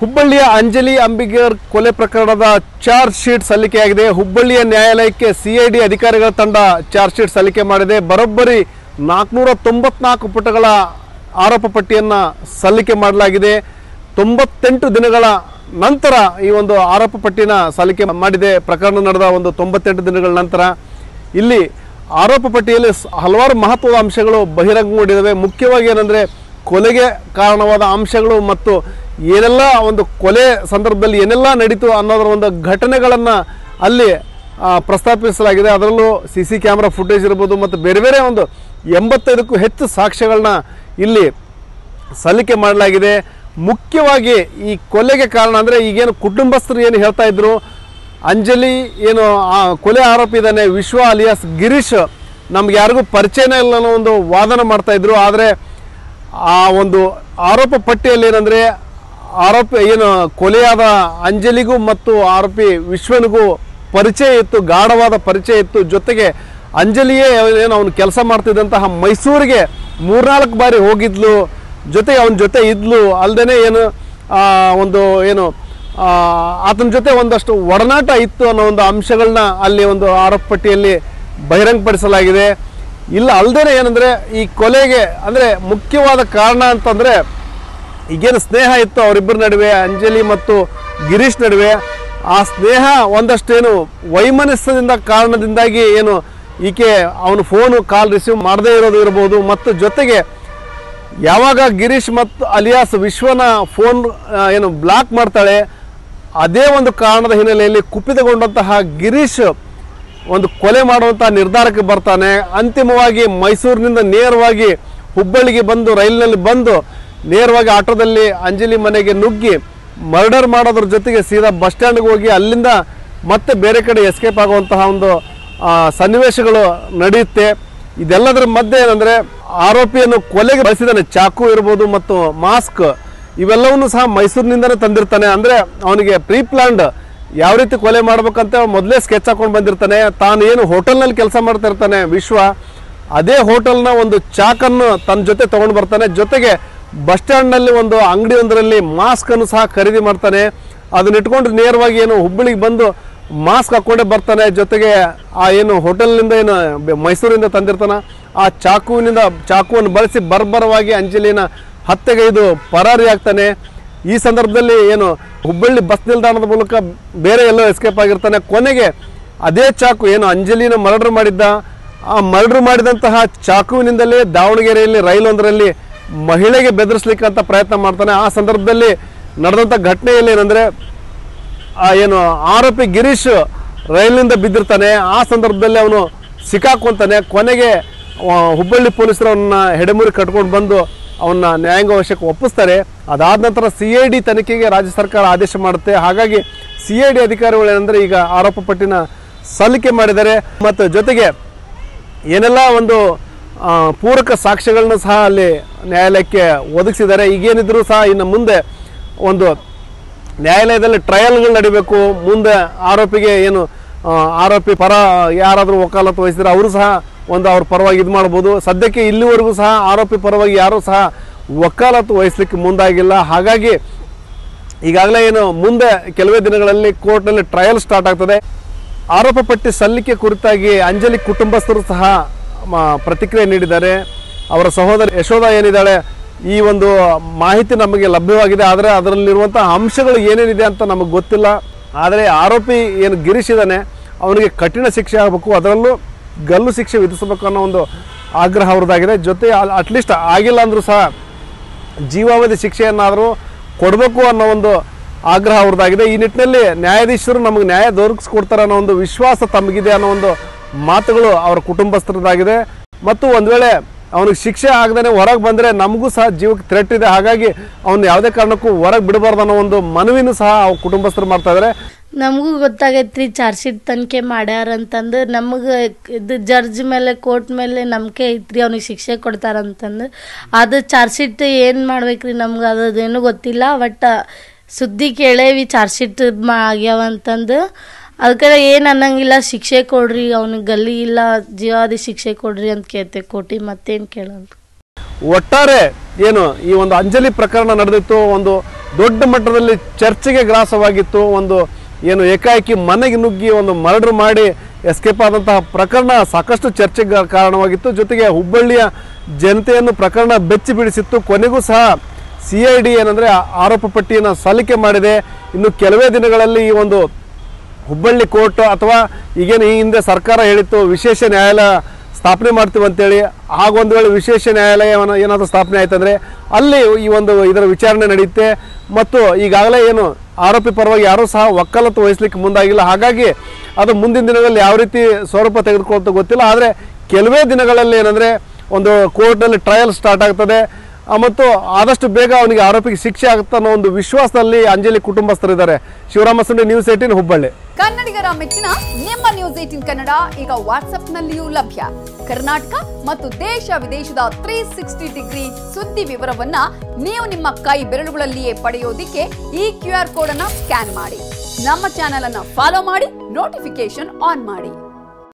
ಹುಬ್ಬಳ್ಳಿಯ ಅಂಜಲಿ ಅಂಬಿಗರ್ ಕೊಲೆ ಪ್ರಕರಣದ ಚಾರ್ಜ್ ಶೀಟ್ ಸಲ್ಲಿಕೆಯಾಗಿದೆ. ಹುಬ್ಬಳ್ಳಿಯ ನ್ಯಾಯಾಲಯಕ್ಕೆ ಸಿಐಡಿ ಅಧಿಕಾರಿಗಳ ತಂಡ ಚಾರ್ಜ್ ಶೀಟ್ ಸಲ್ಲಿಕೆ ಮಾಡಿದೆ. ಬರೋಬ್ಬರಿ ನಾಲ್ಕುನೂರ ತೊಂಬತ್ನಾಲ್ಕು ಪುಟಗಳ ಆರೋಪ ಪಟ್ಟಿಯನ್ನು ಸಲ್ಲಿಕೆ ಮಾಡಲಾಗಿದೆ. ತೊಂಬತ್ತೆಂಟು ದಿನಗಳ ನಂತರ ಈ ಒಂದು ಆರೋಪ ಪಟ್ಟಿನ ಸಲ್ಲಿಕೆ ಮಾಡಿದೆ. ಪ್ರಕರಣ ನಡೆದ ಒಂದು ತೊಂಬತ್ತೆಂಟು ದಿನಗಳ ನಂತರ. ಇಲ್ಲಿ ಆರೋಪ ಪಟ್ಟಿಯಲ್ಲಿ ಹಲವಾರು ಮಹತ್ವದ ಅಂಶಗಳು ಬಹಿರಂಗಗೊಂಡಿದ್ದಾವೆ. ಮುಖ್ಯವಾಗಿ ಏನಂದರೆ ಕೊಲೆಗೆ ಕಾರಣವಾದ ಅಂಶಗಳು ಮತ್ತು ಏನೆಲ್ಲ ಒಂದು ಕೊಲೆ ಸಂದರ್ಭದಲ್ಲಿ ಏನೆಲ್ಲ ನಡೀತು ಅನ್ನೋದರ ಒಂದು ಘಟನೆಗಳನ್ನು ಅಲ್ಲಿ ಪ್ರಸ್ತಾಪಿಸಲಾಗಿದೆ. ಅದರಲ್ಲೂ ಸಿ ಸಿ ಕ್ಯಾಮ್ರಾ ಫುಟೇಜ್ ಇರ್ಬೋದು ಮತ್ತು ಬೇರೆ ಬೇರೆ ಒಂದು ಎಂಬತ್ತೈದಕ್ಕೂ ಹೆಚ್ಚು ಸಾಕ್ಷ್ಯಗಳನ್ನ ಇಲ್ಲಿ ಸಲ್ಲಿಕೆ ಮಾಡಲಾಗಿದೆ. ಮುಖ್ಯವಾಗಿ ಈ ಕೊಲೆಗೆ ಕಾರಣ ಅಂದರೆ ಈಗೇನು ಕುಟುಂಬಸ್ಥರು ಏನು ಹೇಳ್ತಾ ಇದ್ರು? ಅಂಜಲಿ ಏನು, ಆ, ಕೊಲೆ ಆರೋಪಿ ವಿಶ್ವ ಅಲಿಯಾಸ್ ಗಿರೀಶ್. ನಮ್ಗೆ ಯಾರಿಗೂ ಪರಿಚಯನೇ ಇಲ್ಲ ಅನ್ನೋ ಒಂದು ವಾದನ ಮಾಡ್ತಾ ಇದ್ರು. ಆದರೆ ಆ ಒಂದು ಆರೋಪ ಪಟ್ಟಿಯಲ್ಲಿ ಏನಂದರೆ ಆರೋಪಿ, ಏನು, ಕೊಲೆಯಾದ ಅಂಜಲಿಗೂ ಮತ್ತು ಆರೋಪಿ ವಿಶ್ವನಿಗೂ ಪರಿಚಯ ಇತ್ತು, ಗಾಢವಾದ ಪರಿಚಯ ಇತ್ತು. ಜೊತೆಗೆ ಅಂಜಲಿಯೇ ಏನು, ಅವನು ಕೆಲಸ ಮಾಡ್ತಿದ್ದಂತಹ ಮೈಸೂರಿಗೆ ಮೂರ್ನಾಲ್ಕು ಬಾರಿ ಹೋಗಿದ್ಲು. ಜೊತೆಗೆ ಅವನ ಜೊತೆ ಇದ್ಲು. ಅಲ್ಲದೆ ಏನು ಒಂದು, ಏನು ಆತನ ಜೊತೆ ಒಂದಷ್ಟು ಒಡನಾಟ ಇತ್ತು ಅನ್ನೋ ಒಂದು ಅಂಶಗಳನ್ನ ಅಲ್ಲಿ ಒಂದು ಆರೋಪ ಪಟ್ಟಿಯಲ್ಲಿ ಬಹಿರಂಗಪಡಿಸಲಾಗಿದೆ. ಇಲ್ಲ ಅಲ್ಲದೆ ಏನಂದರೆ, ಈ ಕೊಲೆಗೆ, ಅಂದರೆ ಮುಖ್ಯವಾದ ಕಾರಣ ಅಂತಂದರೆ ಈಗೇನು ಸ್ನೇಹ ಇತ್ತು ಅವರಿಬ್ಬರ ನಡುವೆ, ಅಂಜಲಿ ಮತ್ತು ಗಿರೀಶ್ ನಡುವೆ. ಆ ಸ್ನೇಹ ಒಂದಷ್ಟೇನು ವೈಮನಸ್ಸದಿಂದ ಕಾರಣದಿಂದಾಗಿ ಏನು ಈಕೆ ಅವನು ಫೋನು ಕಾಲ್ ರಿಸೀವ್ ಮಾಡದೇ ಇರೋದು ಇರ್ಬೋದು. ಮತ್ತು ಜೊತೆಗೆ ಯಾವಾಗ ಗಿರೀಶ್ ಮತ್ತು ಅಲಿಯಾಸ್ ವಿಶ್ವನ ಫೋನ್ ಏನು ಬ್ಲಾಕ್ ಮಾಡ್ತಾಳೆ, ಅದೇ ಒಂದು ಕಾರಣದ ಹಿನ್ನೆಲೆಯಲ್ಲಿ ಕುಪಿತಗೊಂಡಂತಹ ಗಿರೀಶ್ ಒಂದು ಕೊಲೆ ಮಾಡುವಂಥ ನಿರ್ಧಾರಕ್ಕೆ ಬರ್ತಾನೆ. ಅಂತಿಮವಾಗಿ ಮೈಸೂರಿನಿಂದ ನೇರವಾಗಿ ಹುಬ್ಬಳ್ಳಿಗೆ ಬಂದು, ರೈಲಿನಲ್ಲಿ ಬಂದು ನೇರವಾಗಿ ಆಟೋದಲ್ಲಿ ಅಂಜಲಿ ಮನೆಗೆ ನುಗ್ಗಿ ಮರ್ಡರ್ ಮಾಡೋದ್ರ ಜೊತೆಗೆ ಸೀದಾ ಬಸ್ ಸ್ಟ್ಯಾಂಡ್ಗೆ ಹೋಗಿ ಅಲ್ಲಿಂದ ಮತ್ತೆ ಬೇರೆ ಕಡೆ ಎಸ್ಕೇಪ್ ಆಗುವಂತಹ ಒಂದು ಸನ್ನಿವೇಶಗಳು ನಡೆಯುತ್ತೆ. ಇದೆಲ್ಲದರ ಮಧ್ಯೆ ಏನಂದ್ರೆ ಆರೋಪಿಯನ್ನು ಕೊಲೆಗೆ ಬಳಸಿದಾನೆ ಚಾಕು ಇರ್ಬೋದು ಮತ್ತು ಮಾಸ್ಕ್ ಇವೆಲ್ಲವನ್ನೂ ಸಹ ಮೈಸೂರಿನಿಂದನೇ ತಂದಿರ್ತಾನೆ. ಅಂದ್ರೆ ಅವನಿಗೆ ಪ್ರೀ ಪ್ಲಾನ್ಡ್ ಯಾವ ರೀತಿ ಕೊಲೆ ಮಾಡ್ಬೇಕಂತ ಮೊದಲೇ ಸ್ಕೆಚ್ ಹಾಕೊಂಡು ಬಂದಿರ್ತಾನೆ. ತಾನು ಏನು ಹೋಟೆಲ್ನಲ್ಲಿ ಕೆಲಸ ಮಾಡ್ತಾ ಇರ್ತಾನೆ ವಿಶ್ವ, ಅದೇ ಹೋಟೆಲ್ನ ಒಂದು ಚಾಕನ್ನು ತನ್ನ ಜೊತೆ ತಗೊಂಡು ಬರ್ತಾನೆ. ಜೊತೆಗೆ ಬಸ್ ಸ್ಟ್ಯಾಂಡ್ನಲ್ಲಿ ಒಂದು ಅಂಗಡಿ ಒಂದರಲ್ಲಿ ಮಾಸ್ಕ್ ಅನ್ನು ಸಹ ಖರೀದಿ ಮಾಡ್ತಾನೆ. ಅದನ್ನ ಇಟ್ಕೊಂಡು ನೇರವಾಗಿ ಏನು ಹುಬ್ಬಳ್ಳಿಗೆ ಬಂದು ಮಾಸ್ಕ್ ಹಾಕ್ಕೊಂಡೇ ಬರ್ತಾನೆ. ಜೊತೆಗೆ ಆ ಏನು ಹೋಟೆಲ್ನಿಂದ ಏನು ಮೈಸೂರಿಂದ ತಂದಿರ್ತಾನ. ಆ ಚಾಕುವಿನಿಂದ, ಚಾಕುವನ್ನು ಬಳಸಿ ಬರ್ಬರವಾಗಿ ಅಂಜಲಿನ ಹತ್ತೆಗೈದು ಪರಾರಿ ಆಗ್ತಾನೆ. ಈ ಸಂದರ್ಭದಲ್ಲಿ ಏನು ಹುಬ್ಬಳ್ಳಿ ಬಸ್ ನಿಲ್ದಾಣದ ಮೂಲಕ ಬೇರೆ ಎಲ್ಲೋ ಎಸ್ಕೇಪ್ ಆಗಿರ್ತಾನೆ. ಕೊನೆಗೆ ಅದೇ ಚಾಕು ಏನು ಅಂಜಲಿನ ಮರ್ಡರ್ ಮಾಡಿದ್ದ. ಆ ಮರ್ಡರ್ ಮಾಡಿದಂತಹ ಚಾಕುವಿನಿಂದಲೇ ದಾವಣಗೆರೆಯಲ್ಲಿ ರೈಲೊಂದರಲ್ಲಿ ಮಹಿಳೆಗೆ ಬೆದರಿಸ್ಲಿಕ್ಕೆ ಅಂತ ಪ್ರಯತ್ನ ಮಾಡ್ತಾನೆ. ಆ ಸಂದರ್ಭದಲ್ಲಿ ನಡೆದಂಥ ಘಟನೆಯಲ್ಲಿ ಏನಂದರೆ ಏನು ಆರೋಪಿ ಗಿರೀಶ್ ರೈಲಿನಿಂದ ಬಿದ್ದಿರ್ತಾನೆ. ಆ ಸಂದರ್ಭದಲ್ಲಿ ಅವನು ಸಿಕ್ಕಾಕೊಂತಾನೆ. ಕೊನೆಗೆ ಹುಬ್ಬಳ್ಳಿ ಪೊಲೀಸರು ಅವನ್ನ ಹೆಡೆಮುರಿ ಕಟ್ಕೊಂಡು ಬಂದು ಅವನ್ನ ನ್ಯಾಯಾಂಗ ವಶಕ್ಕೆ ಒಪ್ಪಿಸ್ತಾರೆ. ಅದಾದ ನಂತರ ಸಿ ಐ ಡಿ ತನಿಖೆಗೆ ರಾಜ್ಯ ಸರ್ಕಾರ ಆದೇಶ ಮಾಡುತ್ತೆ. ಹಾಗಾಗಿ ಸಿ ಐ ಡಿ ಅಧಿಕಾರಿಗಳು ಏನಂದ್ರೆ ಈಗ ಆರೋಪ ಪಟ್ಟಿನ ಸಲ್ಲಿಕೆ ಮಾಡಿದ್ದಾರೆ. ಮತ್ತು ಜೊತೆಗೆ ಏನೆಲ್ಲ ಒಂದು ಪೂರಕ ಸಾಕ್ಷ್ಯಗಳನ್ನ ಸಹ ಅಲ್ಲಿ ನ್ಯಾಯಾಲಯಕ್ಕೆ ಒದಗಿಸಿದ್ದಾರೆ. ಈಗೇನಿದ್ರು ಸಹ ಇನ್ನು ಮುಂದೆ ಒಂದು ನ್ಯಾಯಾಲಯದಲ್ಲಿ ಟ್ರಯಲ್ಗಳು ನಡಿಬೇಕು. ಮುಂದೆ ಆರೋಪಿಗೆ ಏನು ಆರೋಪಿ ಪರ ಯಾರಾದರೂ ವಕಾಲತ್ತು ವಹಿಸಿದ್ರೆ ಅವರು ಸಹ ಒಂದು ಅವ್ರ ಪರವಾಗಿ ಇದು ಮಾಡ್ಬೋದು. ಸದ್ಯಕ್ಕೆ ಇಲ್ಲಿವರೆಗೂ ಸಹ ಆರೋಪಿ ಪರವಾಗಿ ಯಾರೂ ಸಹ ವಕಾಲತ್ತು ವಹಿಸ್ಲಿಕ್ಕೆ ಮುಂದಾಗಿಲ್ಲ. ಹಾಗಾಗಿ ಈಗಾಗಲೇ ಏನು, ಮುಂದೆ ಕೆಲವೇ ದಿನಗಳಲ್ಲಿ ಕೋರ್ಟ್ನಲ್ಲಿ ಟ್ರಯಲ್ ಸ್ಟಾರ್ಟ್ ಆಗ್ತದೆ. ಆರೋಪ ಪಟ್ಟಿ ಸಲ್ಲಿಕೆ ಕುರಿತಾಗಿ ಅಂಜಲಿ ಕುಟುಂಬಸ್ಥರು ಸಹ ಪ್ರತಿಕ್ರಿಯೆ ನೀಡಿದ್ದಾರೆ. ಅವರ ಸಹೋದರಿ ಯಶೋಧ ಏನಿದ್ದಾಳೆ, ಈ ಒಂದು ಮಾಹಿತಿ ನಮಗೆ ಲಭ್ಯವಾಗಿದೆ. ಆದರೆ ಅದರಲ್ಲಿರುವಂಥ ಅಂಶಗಳು ಏನೇನಿದೆ ಅಂತ ನಮಗೆ ಗೊತ್ತಿಲ್ಲ. ಆದರೆ ಆರೋಪಿ ಏನು ಗಿರೀಶ್ ಇದ್ದಾನೆ, ಅವನಿಗೆ ಕಠಿಣ ಶಿಕ್ಷೆ ಆಗಬೇಕು. ಅದರಲ್ಲೂ ಗಲ್ಲು ಶಿಕ್ಷೆ ವಿಧಿಸಬೇಕು ಅನ್ನೋ ಒಂದು ಆಗ್ರಹ ಅವ್ರದ್ದಾಗಿದೆ. ಜೊತೆ ಅಟ್ಲೀಸ್ಟ್ ಆಗಿಲ್ಲ ಅಂದರೂ ಸಹ ಜೀವಾವಧಿ ಶಿಕ್ಷೆಯನ್ನಾದರೂ ಕೊಡಬೇಕು ಅನ್ನೋ ಒಂದು ಆಗ್ರಹ ಅವ್ರದ್ದಾಗಿದೆ. ಈ ನಿಟ್ಟಿನಲ್ಲಿ ನ್ಯಾಯಾಧೀಶರು ನಮಗೆ ನ್ಯಾಯ ದೊರಕಿಸ್ಕೊಡ್ತಾರೆ ಅನ್ನೋ ಒಂದು ವಿಶ್ವಾಸ ತಮಗಿದೆ ಅನ್ನೋ ಒಂದು ಮಾತುಗಳು ಅವರ ಕುಟುಂಬಸ್ಥರದ್ದಾಗಿದೆ ಮತ್ತು ಒಂದು ವೇಳೆ ಅವನಿಗೆ ಶಿಕ್ಷೆ ಆಗದೇ ಹೊರಗೆ ಬಂದರೆ ನಮಗೂ ಸಹ ಜೀವಕ್ಕೆ ಥ್ರೆಟ್ ಇದೆ. ಹಾಗಾಗಿ ಅವನು ಯಾವುದೇ ಕಾರಣಕ್ಕೂ ಹೊರಗೆ ಬಿಡಬಾರ್ದು ಅನ್ನೋ ಒಂದು ಮನವಿನೂ ಸಹ ಅವ್ರ ಕುಟುಂಬಸ್ಥರು ಮಾಡ್ತಾ ಇದ್ದಾರೆ ನಮಗೂ ಗೊತ್ತಾಗೈತ್ರಿ ಚಾರ್ಜ್ ಶೀಟ್ ತನಿಖೆ ಮಾಡ್ಯಾರ ಅಂತಂದು. ನಮಗೆ ಇದು ಜಡ್ಜ್ ಮೇಲೆ ಕೋರ್ಟ್ ಮೇಲೆ ನಂಬಿಕೆ ಐತ್ರಿ ಅವ್ನಿಗೆ ಶಿಕ್ಷೆ ಕೊಡ್ತಾರಂತಂದು ಅದು ಚಾರ್ಜ್ ಶೀಟ್ ಏನು ಮಾಡ್ಬೇಕ್ರಿ ನಮ್ಗೆ ಅದೇನು ಗೊತ್ತಿಲ್ಲ. ಬಟ್ ಸುದ್ದಿ ಕೇಳೇವಿ ಚಾರ್ಜ್ ಶೀಟ್ ಮಾ ಆಗ್ಯಾವ ಅಂತಂದು. ಅದಕ್ಕೆ ಏನು ಅನ್ನಂಗಿಲ್ಲ, ಶಿಕ್ಷೆ ಕೊಡ್ರಿ, ಅವ್ನಿಗೆ ಗಲ್ಲಿ ಇಲ್ಲ, ಜೀವಾದಿ ಶಿಕ್ಷೆ ಕೊಡ್ರಿ ಅಂತ ಕೇಳ್ತೆ. ಕೋಟಿ ಮತ್ತೇನು ಕೇಳಲ್ಲ ಒಟ್ಟಾರೆ ಏನು, ಈ ಒಂದು ಅಂಜಲಿ ಪ್ರಕರಣ ನಡೆದಿತ್ತು, ಒಂದು ದೊಡ್ಡ ಮಟ್ಟದಲ್ಲಿ ಚರ್ಚೆಗೆ ಗ್ರಾಸವಾಗಿತ್ತು, ಒಂದು ಏನು ಏಕಾಏಕಿ ಮನೆಗೆ ನುಗ್ಗಿ ಒಂದು ಮರ್ಡರ್ ಮಾಡಿ ಎಸ್ಕೇಪ್ ಆದಂತಹ ಪ್ರಕರಣ ಸಾಕಷ್ಟು ಚರ್ಚೆಗೆ ಕಾರಣವಾಗಿತ್ತು. ಜೊತೆಗೆ ಹುಬ್ಬಳ್ಳಿಯ ಜನತೆಯನ್ನು ಪ್ರಕರಣ ಬೆಚ್ಚಿ ಬಿಡಿಸಿತ್ತು. ಕೊನೆಗೂ ಸಹ ಸಿ ಐ ಡಿ ಏನಂದರೆ ಆರೋಪ ಪಟ್ಟಿಯನ್ನು ಸಲ್ಲಿಕೆ ಮಾಡಿದೆ. ಇನ್ನು ಕೆಲವೇ ದಿನಗಳಲ್ಲಿ ಈ ಒಂದು ಹುಬ್ಬಳ್ಳಿ ಕೋರ್ಟ್ ಅಥವಾ ಈಗೇನು ಈ ಹಿಂದೆ ಸರ್ಕಾರ ಹೇಳಿತ್ತು ವಿಶೇಷ ನ್ಯಾಯಾಲಯ ಸ್ಥಾಪನೆ ಮಾಡ್ತೀವಿ ಅಂತೇಳಿ ಆಗೊಂದು ವೇಳೆ ವಿಶೇಷ ನ್ಯಾಯಾಲಯವನ್ನು ಏನಾದರೂ ಸ್ಥಾಪನೆ ಆಯ್ತಂದ್ರೆ ಅಲ್ಲಿ ಈ ಒಂದು ಇದರ ವಿಚಾರಣೆ ನಡೆಯುತ್ತೆ. ಮತ್ತು ಈಗಾಗಲೇ ಏನು ಆರೋಪಿ ಪರವಾಗಿ ಯಾರೂ ಸಹ ವಕಾಲತ್ತು ವಹಿಸ್ಲಿಕ್ಕೆ ಮುಂದಾಗಿಲ್ಲ. ಹಾಗಾಗಿ ಅದು ಮುಂದಿನ ದಿನಗಳಲ್ಲಿ ಯಾವ ರೀತಿ ಸ್ವರೂಪ ತೆಗೆದುಕೊಳ್ತಾ ಗೊತ್ತಿಲ್ಲ. ಆದರೆ ಕೆಲವೇ ದಿನಗಳಲ್ಲಿ ಏನಂದರೆ ಒಂದು ಕೋರ್ಟ್ನಲ್ಲಿ ಟ್ರಯಲ್ ಸ್ಟಾರ್ಟ್ ಆಗ್ತದೆ. ಮತ್ತು ಆದಷ್ಟು ಬೇಗ ಅವನಿಗೆ ಆರೋಪಿಗೆ ಶಿಕ್ಷೆ ಆಗುತ್ತೆ ಅನ್ನೋ ಒಂದು ವಿಶ್ವಾಸದಲ್ಲಿ Anjali ಕುಟುಂಬಸ್ಥರಿದ್ದಾರೆ. Shivarama Sundi news eighteen Hubballi. ಕನ್ನಡಿಗರ ಮೆಚ್ಚಿನ ನಿಮ್ಮ ನ್ಯೂಸ್ ಏಟಿನ್ ಕನ್ನಡ ಈಗ ವಾಟ್ಸ್ಆಪ್ನಲ್ಲಿಯೂ ಲಭ್ಯ. ಕರ್ನಾಟಕ ಮತ್ತು ದೇಶ ವಿದೇಶದ ತ್ರೀ ಸಿಕ್ಸ್ಟಿ ಡಿಗ್ರಿ ಸುದ್ದಿ ವಿವರವನ್ನ ನೀವು ನಿಮ್ಮ ಕೈ ಬೆರಳುಗಳಲ್ಲಿಯೇ ಪಡೆಯೋದಿಕ್ಕೆ ಈ ಕ್ಯೂ ಆರ್ ಕೋಡ್ ಅನ್ನ ಸ್ಕ್ಯಾನ್ ಮಾಡಿ. ನಮ್ಮ ಚಾನೆಲ್ ಅನ್ನ ಫಾಲೋ ಮಾಡಿ ನೋಟಿಫಿಕೇಶನ್ ಆನ್ ಮಾಡಿ.